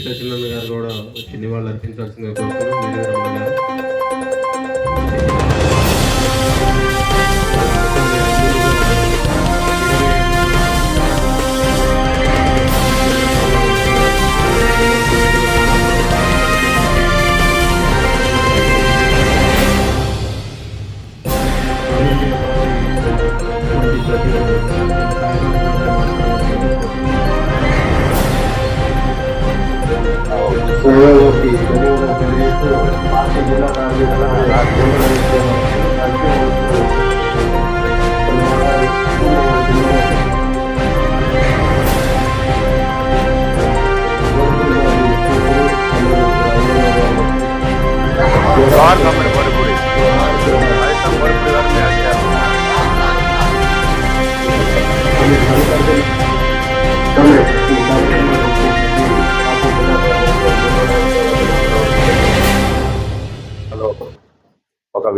సత్యనారాయణ గారు కూడా వచ్చి నివాళులు అర్పించాల్సిందిగా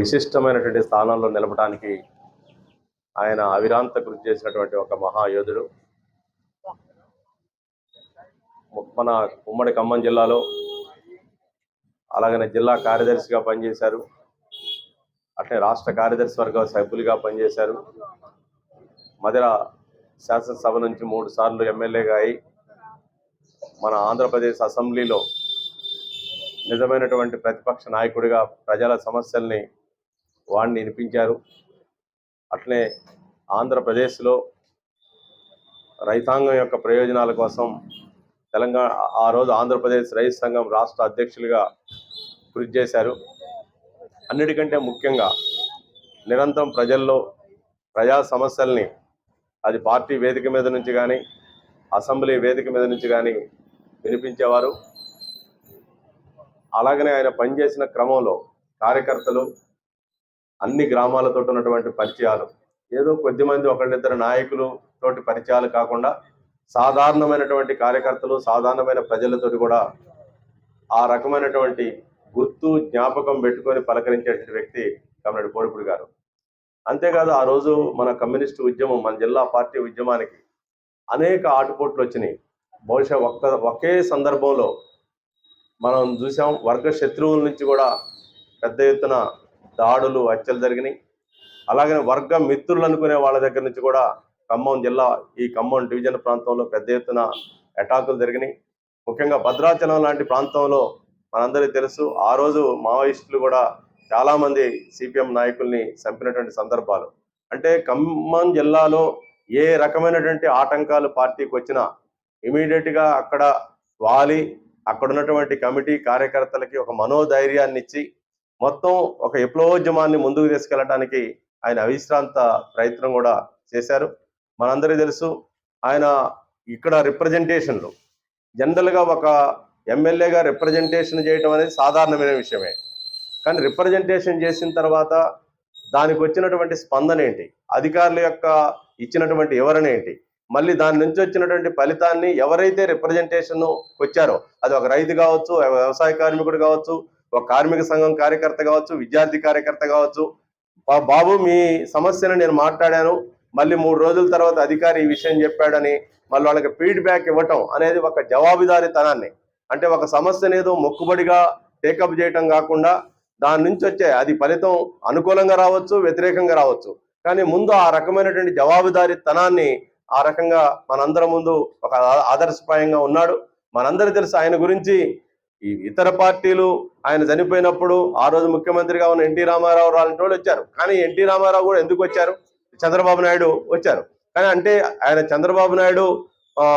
విశిష్టమైనటువంటి స్థానంలో నిలపడానికి ఆయన అవిరాంత కృషి చేసినటువంటి ఒక మహాయోధుడు. మన ఉమ్మడి ఖమ్మం జిల్లాలో అలాగనే జిల్లా కార్యదర్శిగా పనిచేశారు. అట్లే రాష్ట్ర కార్యదర్శి వర్గ సభ్యులుగా పనిచేశారు. మధుర శాసనసభ నుంచి మూడు సార్లు ఎమ్మెల్యేగా అయి మన ఆంధ్రప్రదేశ్ అసెంబ్లీలో నిజమైనటువంటి ప్రతిపక్ష నాయకుడిగా ప్రజల సమస్యల్ని వాడిని వినిపించారు. అట్లే ఆంధ్రప్రదేశ్లో రైతాంగం యొక్క ప్రయోజనాల కోసం తెలంగాణ ఆ రోజు ఆంధ్రప్రదేశ్ రైతు సంఘం రాష్ట్ర అధ్యక్షులుగా కృషి చేశారు. అన్నిటికంటే ముఖ్యంగా నిరంతరం ప్రజల్లో ప్రజా సమస్యల్ని అది పార్టీ వేదిక మీద నుంచి కానీ అసెంబ్లీ వేదిక మీద నుంచి కానీ వినిపించేవారు. అలాగనే ఆయన పనిచేసిన క్రమంలో కార్యకర్తలు అన్ని గ్రామాలతో ఉన్నటువంటి పరిచయాలు. ఏదో కొద్దిమంది ఒకళ్ళిద్దరు నాయకులు తోటి పరిచయాలు కాకుండా సాధారణమైనటువంటి కార్యకర్తలు సాధారణమైన ప్రజలతోటి కూడా ఆ రకమైనటువంటి గుర్తు జ్ఞాపకం పెట్టుకొని పలకరించేటువంటి వ్యక్తి కమ్రేడ్ కోడిపుడి గారు. అంతేకాదు ఆ రోజు మన కమ్యూనిస్టు ఉద్యమం మన జిల్లా పార్టీ ఉద్యమానికి అనేక ఆటుపోట్లు వచ్చినాయి. బహుశా ఒక్క ఒకే సందర్భంలో మనం చూసాం వర్గ శత్రువుల నుంచి కూడా పెద్ద ఎత్తున దాడులు హత్యలు జరిగినాయి. అలాగనే వర్గ మిత్రులు అనుకునే వాళ్ళ దగ్గర నుంచి కూడా ఖమ్మం జిల్లా ఈ ఖమ్మం డివిజన్ ప్రాంతంలో పెద్ద ఎత్తున అటాకులు జరిగినాయి. ముఖ్యంగా భద్రాచలం లాంటి ప్రాంతంలో మనందరికీ తెలుసు ఆ రోజు మావోయిస్టులు కూడా చాలామంది సిపిఎం నాయకుల్ని చంపినటువంటి సందర్భాలు. అంటే ఖమ్మం జిల్లాలో ఏ రకమైనటువంటి ఆటంకాలు పార్టీకి వచ్చినా ఇమీడియట్గా అక్కడ వాలి అక్కడ ఉన్నటువంటి కమిటీ కార్యకర్తలకి ఒక మనోధైర్యాన్ని ఇచ్చి మొత్తం ఒక విప్లవోద్యమాన్ని ముందుకు తీసుకెళ్ళడానికి ఆయన అవిశ్రాంత ప్రయత్నం కూడా చేశారు. మనందరికీ తెలుసు ఆయన ఇక్కడ రిప్రజెంటేషన్లు జనరల్గా ఒక ఎమ్మెల్యేగా రిప్రజెంటేషన్ చేయటం అనేది సాధారణమైన విషయమే. కానీ రిప్రజెంటేషన్ చేసిన తర్వాత దానికి వచ్చినటువంటి స్పందన ఏంటి? అధికారుల యొక్క ఇచ్చినటువంటి వివరణ ఏంటి? మళ్ళీ దాని నుంచి వచ్చినటువంటి ఫలితాన్ని ఎవరైతే రిప్రజెంటేషన్ వచ్చారో అది ఒక రైతు కావచ్చు వ్యవసాయ కార్మికుడు కావచ్చు ఒక కార్మిక సంఘం కార్యకర్త కావచ్చు విద్యార్థి కార్యకర్త కావచ్చు. "బా- బాబు మీ సమస్యను నేను మాట్లాడాను మళ్ళీ మూడు రోజుల తర్వాత అధికారి ఈ విషయం చెప్పాడని మళ్ళీ వాళ్ళకి ఫీడ్బ్యాక్ ఇవ్వటం అనేది ఒక జవాబుదారీతనాన్ని. అంటే ఒక సమస్యను ఏదో మొక్కుబడిగా టేకప్ చేయటం కాకుండా దాని నుంచి వచ్చే అది ఫలితం అనుకూలంగా రావచ్చు వ్యతిరేకంగా రావచ్చు. కానీ ముందు ఆ రకమైనటువంటి జవాబుదారీతనాన్ని ఆ రకంగా మనందరం ముందు ఒక ఆదర్శప్రాయంగా ఉన్నాడు. మనందరూ తెలుసు ఆయన గురించి ఈ ఇతర పార్టీలు ఆయన చనిపోయినప్పుడు ఆ రోజు ముఖ్యమంత్రిగా ఉన్న ఎన్టీ రామారావు రాలంటి వాళ్ళు వచ్చారు. కానీ ఎన్టీ రామారావు కూడా ఎందుకు వచ్చారు? చంద్రబాబు నాయుడు వచ్చారు. కానీ అంటే ఆయన చంద్రబాబు నాయుడు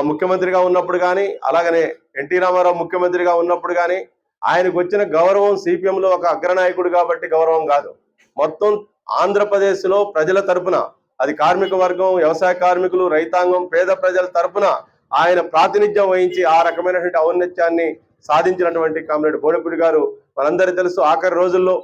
ముఖ్యమంత్రిగా ఉన్నప్పుడు కానీ అలాగనే ఎన్టీ రామారావు ముఖ్యమంత్రిగా ఉన్నప్పుడు కానీ ఆయనకు వచ్చిన గౌరవం సిపిఎం లో ఒక అగ్రనాయకుడు కాబట్టి గౌరవం కాదు. మొత్తం ఆంధ్రప్రదేశ్లో ప్రజల తరపున అది కార్మిక వర్గం వ్యవసాయ కార్మికులు రైతాంగం పేద ప్రజల తరపున ఆయన ప్రాతినిధ్యం వహించి ఆ రకమైనటువంటి ఔన్నత్యాన్ని సాధించినటువంటి కామ్రేడ్ బోడపుడి గారు మనందరికీ తెలుసు ఆఖరి రోజుల్లో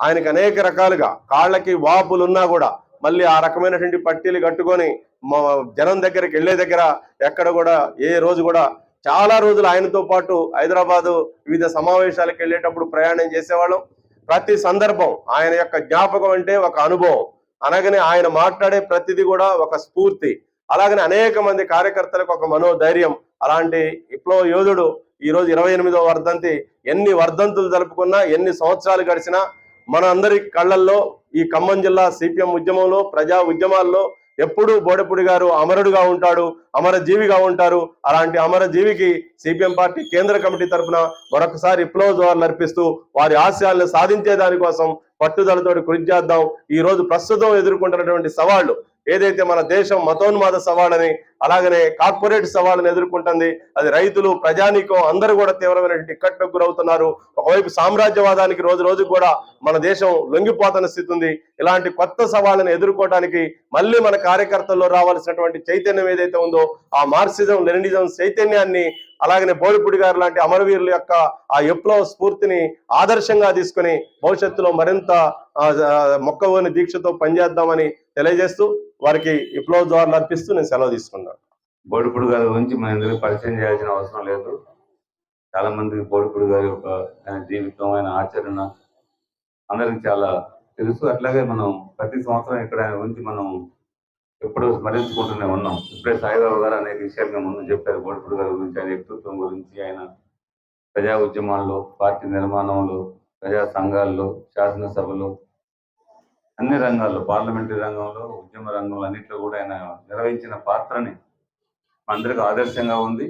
ఆయనకు అనేక రకాలుగా కాళ్ళకి వాపులు ఉన్నా కూడా మళ్ళీ ఆ రకమైనటువంటి పట్టీలు కట్టుకొని మా జనం దగ్గరికి వెళ్ళే దగ్గర ఎక్కడ కూడా ఏ రోజు కూడా చాలా రోజులు ఆయనతో పాటు హైదరాబాదు వివిధ సమావేశాలకు వెళ్ళేటప్పుడు ప్రయాణం చేసేవాళ్ళం. ప్రతి సందర్భం ఆయన యొక్క జ్ఞాపకం అంటే ఒక అనుభవం. అనగానే ఆయన మాట్లాడే ప్రతిదీ కూడా ఒక స్ఫూర్తి. అలాగనే అనేక మంది కార్యకర్తలకు ఒక మనోధైర్యం. అలాంటి విప్లవ యోధుడు ఈ రోజు ఇరవై ఎనిమిదో వర్ధంతి. ఎన్ని వర్ధంతులు జరుపుకున్నా ఎన్ని సంవత్సరాలు గడిచినా మన అందరి కళ్ళల్లో ఈ ఖమ్మం జిల్లా సిపిఎం ఉద్యమంలో ప్రజా ఉద్యమాల్లో ఎప్పుడూ బోడెపుడి గారు అమరుడుగా ఉంటాడు అమరజీవిగా ఉంటారు. అలాంటి అమరజీవికి సిపిఎం పార్టీ కేంద్ర కమిటీ తరఫున మరొకసారి విప్లవ వార్లు అర్పిస్తూ వారి ఆశయాలను సాధించే దానికోసం పట్టుదలతోటి కృషి చేద్దాం. ఈ రోజు ప్రస్తుతం ఎదుర్కొంటున్నటువంటి సవాళ్ళు ఏదైతే మన దేశం మతోన్మాద సవాళ్ళని అలాగనే కార్పొరేట్ సవాళ్ళని ఎదుర్కొంటుంది అది రైతులు ప్రజానీకం అందరూ కూడా తీవ్రమైన టిక్కట్లకు గురవుతున్నారు. ఒకవైపు సామ్రాజ్యవాదానికి రోజు రోజుకు కూడా మన దేశం లొంగిపోతున్న స్థితి ఉంది. ఇలాంటి కొత్త సవాళ్ళని ఎదుర్కోవడానికి మళ్ళీ మన కార్యకర్తల్లో రావాల్సినటువంటి చైతన్యం ఏదైతే ఉందో ఆ మార్క్సిజం లెనిజం చైతన్యాన్ని అలాగనే బోడిపుడి గారు లాంటి అమరవీరుల యొక్క ఆ విప్లవ స్ఫూర్తిని ఆదర్శంగా తీసుకొని భవిష్యత్తులో మరింత మొక్కవోని దీక్షతో పనిచేద్దామని తెలియజేస్తూ వారికి విప్లవ ద్వారా అర్పిస్తూ నేను సెలవు తీసుకున్నాను. బోడిపుడు గారి గురించి మన ఎందుకు పరిచయం చేయాల్సిన అవసరం లేదు. చాలా మందికి బోడిపుడు గారి యొక్క ఆయన జీవితం ఆయన ఆచరణ అందరికి చాలా తెలుసు. అట్లాగే మనం ప్రతి సంవత్సరం ఇక్కడ ఆయన గురించి మనం ఎప్పుడూ స్మరించుకుంటూనే ఉన్నాం. ఇప్పుడే సాయిబాబు గారు అనేక విషయాలు ముందు చెప్పారు. బోడిపుడు గారి గురించి ఆయన వ్యక్తిత్వం గురించి ఆయన ప్రజా ఉద్యమాల్లో పార్టీ నిర్మాణంలో ప్రజా సంఘాల్లో శాసనసభలో అన్ని రంగాల్లో పార్లమెంటరీ రంగంలో ఉద్యమ రంగంలో అన్నింటిలో కూడా ఆయన నిర్వహించిన పాత్రని అందరికి ఆదర్శంగా ఉంది.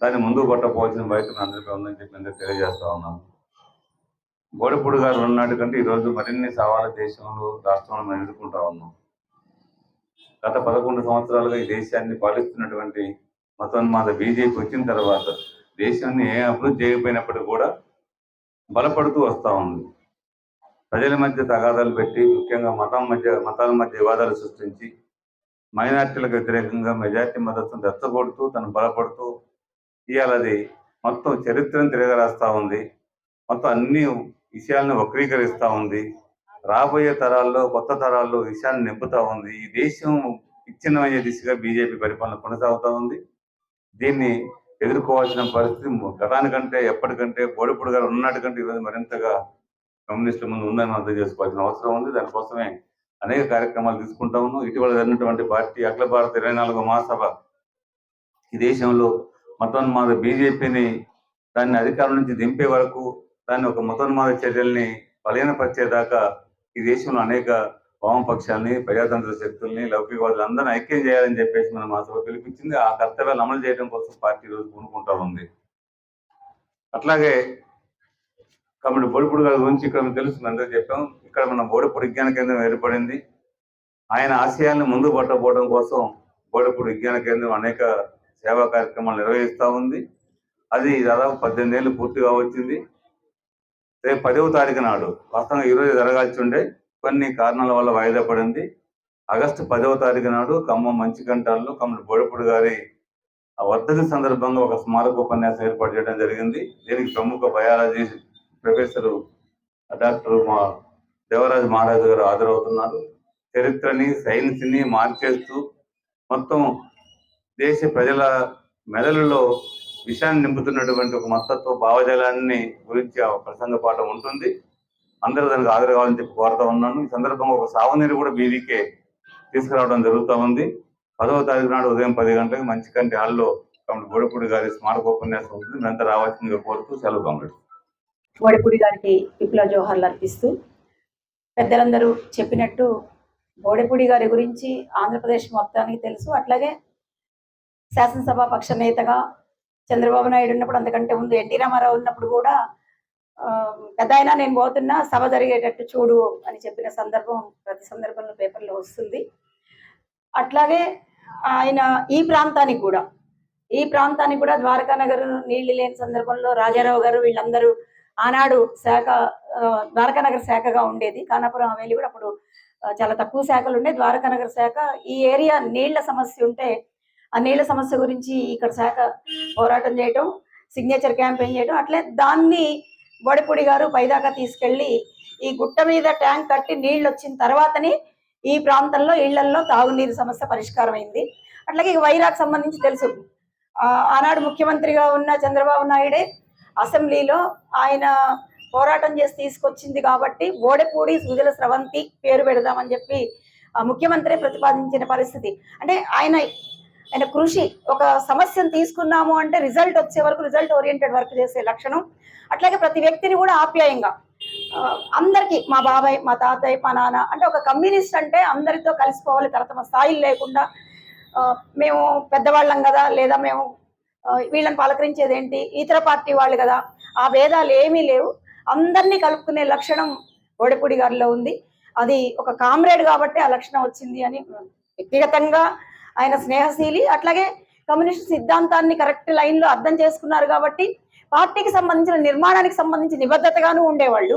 దాన్ని ముందుకు పట్టపోవాల్సిన బాధ్యత అందరికీ ఉందని చెప్పి అందరికీ తెలియజేస్తా ఉన్నాను బోడిపూడి గారు ఉన్నాడు కంటే ఈరోజు మరిన్ని సవాళ్ళ దేశంలో రాష్ట్రంలో మనం ఎదుర్కొంటా ఉన్నాం. గత పదకొండు సంవత్సరాలుగా ఈ దేశాన్ని పాలిస్తున్నటువంటి మతోన్మాద బీజేపీ వచ్చిన తర్వాత దేశాన్ని ఏ అభివృద్ధి చేయకపోయినప్పటికీ కూడా బలపడుతూ వస్తూ ఉంది. ప్రజల మధ్య తగాదాలు పెట్టి ముఖ్యంగా మతం మధ్య మతాల మధ్య వివాదాలు సృష్టించి మైనార్టీలకు వ్యతిరేకంగా మెజార్టీ మద్దతును రెచ్చగొడుతూ తను బలపడుతూ ఇవాళ అది మొత్తం చరిత్రను తిరగరాస్తూ ఉంది. మొత్తం అన్ని విషయాలను వక్రీకరిస్తూ ఉంది. రాబోయే తరాల్లో కొత్త తరాల్లో విషయాన్ని నింపుతా ఉంది. ఈ దేశం విచ్ఛిన్నమయ్యే దిశగా బీజేపీ పరిపాలన కొనసాగుతా ఉంది. దీన్ని ఎదుర్కోవాల్సిన పరిస్థితి గతానికంటే ఎప్పటికంటే బోడిపొడి గారు ఉన్నట్టు కంటే ఈరోజు మరింతగా కమ్యూనిస్టుల ముందు ఉందని అర్థం చేసుకోవాల్సిన అవసరం ఉంది. దానికోసమే అనేక కార్యక్రమాలు తీసుకుంటా ఉన్నాం. ఇటీవల జరిగినటువంటి పార్టీ అఖిల భారత ఇరవై నాలుగో మహాసభ. ఈ దేశంలో మతోన్మాద బీజేపీని దాన్ని అధికారం నుంచి దింపే వరకు దాన్ని ఒక మతోన్మాద చర్యల్ని బలహీనపరిచేదాకా ఈ దేశంలో అనేక వామపక్షాలని ప్రజాతంత్ర శక్తుల్ని లౌకికవాదులు అందరిని ఐక్యం చేయాలని చెప్పేసి మనం ఆ సభ పిలిపించింది. ఆ కర్తవ్యాలు అమలు చేయడం కోసం పార్టీ రోజు పూనుకుంటా ఉంది. అట్లాగే కాబట్టి బోడిపూడి గారి గురించి ఇక్కడ మీకు తెలుసు అందరూ చెప్పాం. ఇక్కడ మన బోడిపూడి విజ్ఞాన కేంద్రం ఏర్పడింది. ఆయన ఆశయాలను ముందు పట్టబోవడం కోసం బోడిపూడి విజ్ఞాన కేంద్రం అనేక సేవా కార్యక్రమాలు నిర్వహిస్తూ ఉంది. అది దాదాపు పద్దెనిమిది ఏళ్ళు పూర్తిగా వచ్చింది. రేపు పదవ తారీఖు నాడు వాస్తవంగా ఈరోజు జరగాల్సి ఉండే కొన్ని కారణాల వల్ల వాయిదా పడింది. ఆగస్టు పదవ తారీఖు నాడు ఖమ్మం మంచికంటాల్లో కమ్మడి బోడిపూడి గారి ఆ వర్ధని సందర్భంగా ఒక స్మారక ఉపన్యాసం ఏర్పాటు చేయడం జరిగింది. దీనికి ప్రముఖ బయాలజీ ప్రొఫెసర్ డాక్టర్ మా దేవరాజ్ మహారాజు గారు హాజరవుతున్నారు. చరిత్రని సైన్స్ని మార్చేస్తూ మొత్తం దేశ ప్రజల మెదడులో విషయాన్ని నింపుతున్నటువంటి ఒక మతత్వ భావజాలాన్ని గురించి ఆ ప్రసంగ పాఠం ఉంటుంది. అందరూ దానికి హాజరు కావాలని చెప్పి కోరుతా ఉన్నాను. ఈ సందర్భంగా ఒక సావనీరు కూడా బీవీకే తీసుకురావడం జరుగుతూ ఉంది. పదవ తారీఖు నాడు ఉదయం పది గంటలకు మంచి కంటి హాల్లో తమ గోడపూడి గారి స్మారక ఉపన్యాసం ఉంటుంది మేమంతా రావాల్సిందిగా కోరుతూ సెలవు కాంగ్రెస్ బోడిపూడి గారికి విప్లవ జోహర్లు అర్పిస్తూ పెద్దలందరూ చెప్పినట్టు బోడిపూడి గారి గురించి ఆంధ్రప్రదేశ్ మొత్తానికి తెలుసు. అట్లాగే శాసనసభ పక్ష నేతగా చంద్రబాబు నాయుడు ఉన్నప్పుడు అంతకంటే ముందు ఎన్టీ రామారావు ఉన్నప్పుడు కూడా పెద్ద అయినా నేను పోతున్నా సభ జరిగేటట్టు చూడు అని చెప్పిన సందర్భం ప్రతి సందర్భంలో పేపర్లో వస్తుంది. అట్లాగే ఆయన ఈ ప్రాంతానికి కూడా ఈ ప్రాంతానికి కూడా ద్వారకా నగర్ నీళ్ళు లేని సందర్భంలో రాజారావు గారు వీళ్ళందరూ ఆనాడు శాఖ ద్వారకా ద్వారకానగర్ శాఖగా ఉండేది. ఖానాపురం హవేలీ కూడా అప్పుడు చాలా తక్కువ శాఖలు ఉండే. ద్వారకానగర్ శాఖ ఈ ఏరియా నీళ్ళ సమస్య ఉంటే ఆ నీళ్ళ సమస్య గురించి ఇక్కడ శాఖ పోరాటం చేయటం సిగ్నేచర్ క్యాంపెయిన్ చేయడం అట్లే దాన్ని బోడిపూడి గారు పైదాకా తీసుకెళ్ళి ఈ గుట్ట మీద ట్యాంక్ కట్టి నీళ్ళు వచ్చిన తర్వాతనే ఈ ప్రాంతంలో ఇళ్ళల్లో తాగునీరు సమస్య పరిష్కారం అయింది అట్లాగే ఈ సంబంధించి తెలుసు. ఆ, ఆనాడు ముఖ్యమంత్రిగా ఉన్న చంద్రబాబు నాయుడే అసెంబ్లీలో ఆయన పోరాటం చేసి తీసుకొచ్చింది కాబట్టి ఓడెపూడి సుజల స్రవంతి పేరు పెడదామని చెప్పి ముఖ్యమంత్రి ప్రతిపాదించిన పరిస్థితి. అంటే ఆయన ఆయన కృషి ఒక సమస్యను తీసుకున్నాము అంటే రిజల్ట్ వచ్చే వరకు రిజల్ట్ ఓరియంటెడ్ వర్క్ చేసే లక్షణం. అట్లాగే ప్రతి వ్యక్తిని కూడా ఆప్యాయంగా అందరికీ మా బాబాయ్ మా తాతయ్య మా నాన్న అంటే ఒక కమ్యూనిస్ట్ అంటే అందరితో కలిసిపోవాలి తరతమ స్థాయిలు లేకుండా మేము పెద్దవాళ్ళం కదా లేదా మేము వీళ్ళని పలకరించేది ఏంటి ఇతర పార్టీ వాళ్ళు కదా. ఆ భేదాలు ఏమీ లేవు. అందరినీ కలుపుకునే లక్షణం ఓడిపూడి గారిలో ఉంది. అది ఒక కామ్రేడ్ కాబట్టి ఆ లక్షణం వచ్చింది అని వ్యక్తిగతంగా ఆయన స్నేహశీలి అట్లాగే కమ్యూనిస్ట్ సిద్ధాంతాన్ని కరెక్ట్ లైన్లో అర్థం చేసుకున్నారు కాబట్టి పార్టీకి సంబంధించిన నిర్మాణానికి సంబంధించి నిబద్ధతగాను ఉండేవాళ్ళు.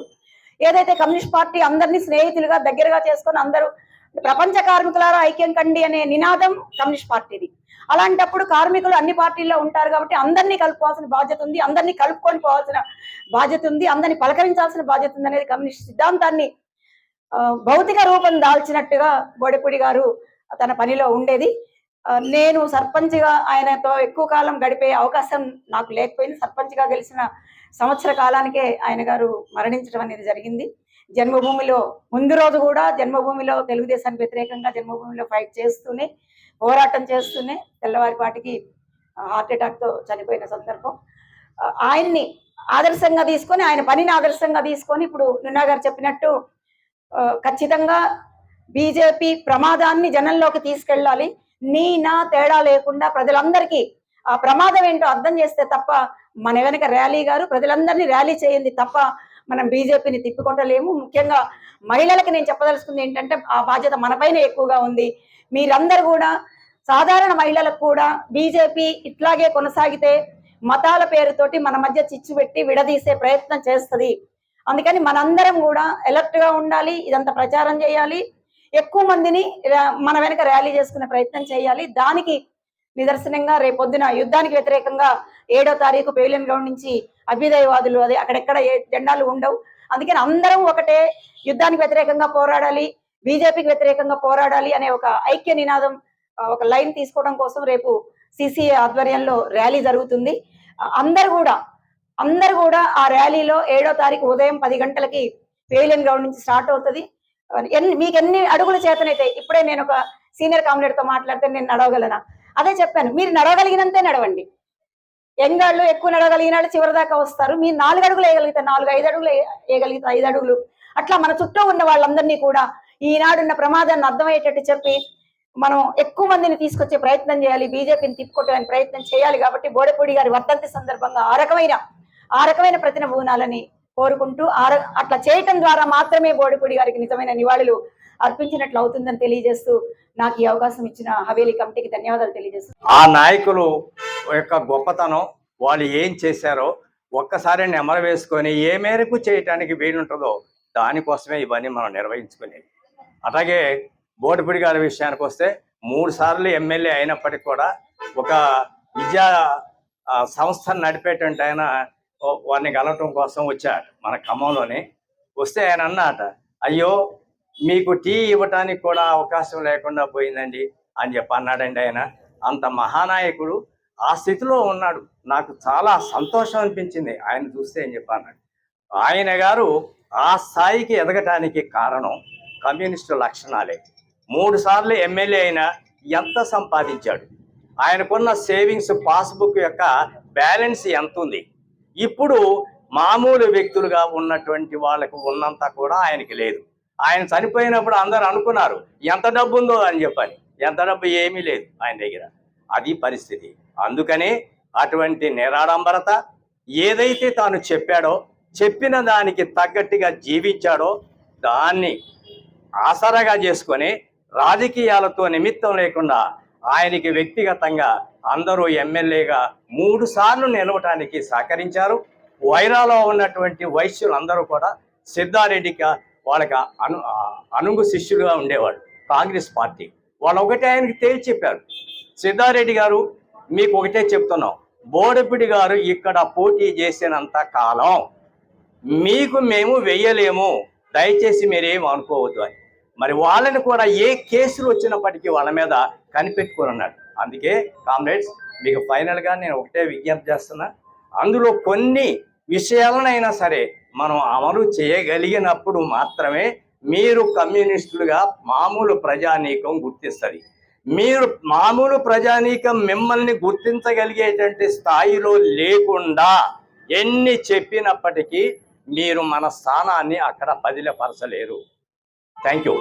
ఏదైతే కమ్యూనిస్ట్ పార్టీ అందరినీ స్నేహితులుగా దగ్గరగా చేసుకొని అందరూ ప్రపంచ కార్మికులారా ఐక్యం కండి అనే నినాదం కమ్యూనిస్ట్ పార్టీది. అలాంటప్పుడు కార్మికులు అన్ని పార్టీల్లో ఉంటారు కాబట్టి అందరినీ కలుపుకోవాల్సిన బాధ్యత ఉంది అందరినీ కలుపుకొని పోవాల్సిన బాధ్యత ఉంది అందరినీ పలకరించాల్సిన బాధ్యత ఉంది అనేది కమ్యూనిస్ట్ సిద్ధాంతాన్ని భౌతిక రూపం దాల్చినట్టుగా బోడెపూడి గారు తన పనిలో ఉండేది. నేను సర్పంచ్గా ఆయనతో ఎక్కువ కాలం గడిపే అవకాశం నాకు లేకపోయింది సర్పంచ్గా గెలిచిన సంవత్సర కాలానికే ఆయన గారు మరణించడం అనేది జరిగింది. జన్మభూమిలో ముందు రోజు కూడా జన్మభూమిలో తెలుగుదేశానికి వ్యతిరేకంగా జన్మభూమిలో ఫైట్ చేస్తూనే పోరాటం చేస్తూనే తెల్లవారిపాటికి హార్ట్ అటాక్తో చనిపోయిన సందర్భం. ఆయన్ని ఆదర్శంగా తీసుకొని ఆయన పనిని ఆదర్శంగా తీసుకొని ఇప్పుడు నిన్నా గారు చెప్పినట్టు ఖచ్చితంగా బీజేపీ ప్రమాదాన్ని జనంలోకి తీసుకెళ్ళాలి. నీ నా తేడా లేకుండా ప్రజలందరికీ ఆ ప్రమాదం ఏంటో అర్థం చేస్తే తప్ప మన వెనక ర్యాలీ గారు ప్రజలందరినీ ర్యాలీ చేయండి తప్ప మనం బీజేపీని తిప్పికొట్టలేము. ముఖ్యంగా మహిళలకు నేను చెప్పదలుచుకుంది ఏంటంటే ఆ బాధ్యత మనపైన ఎక్కువగా ఉంది. మీరందరూ కూడా సాధారణ మహిళలకు కూడా బీజేపీ ఇట్లాగే కొనసాగితే మతాల పేరుతోటి మన మధ్య చిచ్చు పెట్టి విడదీసే ప్రయత్నం చేస్తుంది. అందుకని మనందరం కూడా ఎలర్ట్గా ఉండాలి ఇదంతా ప్రచారం చేయాలి ఎక్కువ మందిని మన వెనక ర్యాలీ చేసుకునే ప్రయత్నం చేయాలి. దానికి నిదర్శనంగా రేపొద్దున యుద్ధానికి వ్యతిరేకంగా ఏడో తారీఖు పేలియన్ గ్రౌండ్ నుంచి అభ్యుదయవాదులు అదే అక్కడెక్కడ ఏ జెండాలు ఉండవు. అందుకని అందరం ఒకటే యుద్ధానికి వ్యతిరేకంగా పోరాడాలి బీజేపీకి వ్యతిరేకంగా పోరాడాలి అనే ఒక ఐక్య నినాదం ఒక లైన్ తీసుకోవడం కోసం రేపు సిసిఏ ఆధ్వర్యంలో ర్యాలీ జరుగుతుంది. అందరు కూడా అందరు కూడా ఆ ర్యాలీలో ఏడో తారీఖు ఉదయం పది గంటలకి పేలియన్ గ్రౌండ్ నుంచి స్టార్ట్ అవుతుంది. ఎన్ని మీకు ఎన్ని అడుగులు చేతనైతే ఇప్పుడే నేను ఒక సీనియర్ కామ్రేడ్తో మాట్లాడితే నేను నడవగలనా? అదే చెప్పాను మీరు నడవగలిగినంతే నడవండి. ఎంగాళ్ళు ఎక్కువ నడవగలిగిన వాళ్ళు చివరి దాకా వస్తారు. మీరు నాలుగు అడుగులు వేయగలిగితే నాలుగు ఐదు అడుగులు వేయగలిగితే ఐదు అడుగులు. అట్లా మన చుట్టూ ఉన్న వాళ్ళందరినీ కూడా ఈనాడున్న ప్రమాదాన్ని అర్థమయ్యేటట్టు చెప్పి మనం ఎక్కువ మందిని తీసుకొచ్చే ప్రయత్నం చేయాలి బీజేపీని తిప్పుకోవడానికి ప్రయత్నం చేయాలి కాబట్టి బోడపూడి గారి వర్ధంతి సందర్భంగా ఆ రకమైన ఆ రకమైన ప్రతినబూనాలని కోరుకుంటూ అట్లా చేయటం ద్వారా మాత్రమే బోడపూడి గారికి నిజమైన నివాళులు అర్పించినట్లు అవుతుందని తెలియజేస్తూ నాకు ఈ అవకాశం ఇచ్చిన హవేలీ కమిటీకి ధన్యవాదాలు తెలియజేస్తూ ఆ నాయకులు యొక్క గొప్పతనం వాళ్ళు ఏం చేశారో ఒక్కసారి నెమర వేసుకొని ఏ మేరకు చేయటానికి వీలుంటుందో దానికోసమే ఇవన్నీ మనం నిర్వహించుకునేది. అలాగే బోటిపిడి గారి విషయానికి వస్తే మూడు సార్లు ఎమ్మెల్యే అయినప్పటికీ కూడా ఒక విద్యా సంస్థను నడిపేటువంటి ఆయన వారిని కలవటం కోసం వచ్చాడు మన ఖమ్మంలోని. వస్తే ఆయన అన్నట అయ్యో మీకు టీ ఇవ్వటానికి కూడా అవకాశం లేకుండా పోయిందండి అని చెప్పి అన్నాడండి ఆయన. అంత మహానాయకుడు ఆ స్థితిలో ఉన్నాడు. నాకు చాలా సంతోషం అనిపించింది ఆయన చూస్తే అని చెప్పి అన్నాడు. ఆయన గారు ఆ స్థాయికి ఎదగటానికి కారణం కమ్యూనిస్టు లక్షణాలే. మూడు సార్లు ఎమ్మెల్యే అయిన ఎంత సంపాదించాడు? ఆయనకున్న సేవింగ్స్ పాస్బుక్ యొక్క బ్యాలెన్స్ ఎంత ఉంది ఇప్పుడు మామూలు వ్యక్తులుగా ఉన్నటువంటి వాళ్ళకు ఉన్నంత కూడా ఆయనకి లేదు. ఆయన చనిపోయినప్పుడు అందరూ అనుకున్నారు ఎంత డబ్బు ఉందో అని చెప్పని. ఎంత డబ్బు ఏమీ లేదు ఆయన దగ్గర. అది పరిస్థితి. అందుకనే అటువంటి నిరాడంబరత ఏదైతే తాను చెప్పాడో చెప్పిన దానికి తగ్గట్టుగా జీవించాడో దాన్ని ఆసరాగా చేసుకొని రాజకీయాలతో నిమిత్తం లేకుండా ఆయనకి వ్యక్తిగతంగా అందరూ ఎమ్మెల్యేగా మూడు సార్లు నిలవటానికి సహకరించారు. వైరాలో ఉన్నటువంటి వైశ్యులు అందరూ కూడా సిద్ధారెడ్డికి వాళ్ళకి అను అనుగు శిష్యులుగా ఉండేవాడు కాంగ్రెస్ పార్టీ. వాళ్ళు ఒకటే ఆయనకి తేల్చి చెప్పారు. సిద్ధారెడ్డి గారు మీకు ఒకటే చెప్తున్నాం. బోడపిడి గారు ఇక్కడ పోటీ చేసినంత కాలం మీకు మేము వెయ్యలేము దయచేసి మీరేం అనుకోవద్దు అని. మరి వాళ్ళని కూడా ఏ కేసులు వచ్చినప్పటికీ వాళ్ళ మీద కనిపెట్టుకుని ఉన్నాడు అందుకే కామ్రేడ్స్ మీకు ఫైనల్గా నేను ఒకటే విజ్ఞప్తి చేస్తున్నా. అందులో కొన్ని విషయాలనైనా సరే మనం అమలు చేయగలిగినప్పుడు మాత్రమే మీరు కమ్యూనిస్టులుగా మామూలు ప్రజానీకం గుర్తిస్తుంది మీరు మామూలు ప్రజానీకం మిమ్మల్ని గుర్తించగలిగేటువంటి స్థాయిలో లేకుండా ఎన్ని చెప్పినప్పటికీ మీరు మన స్థానాన్ని అక్కడ బదిలపరచలేరు thank you.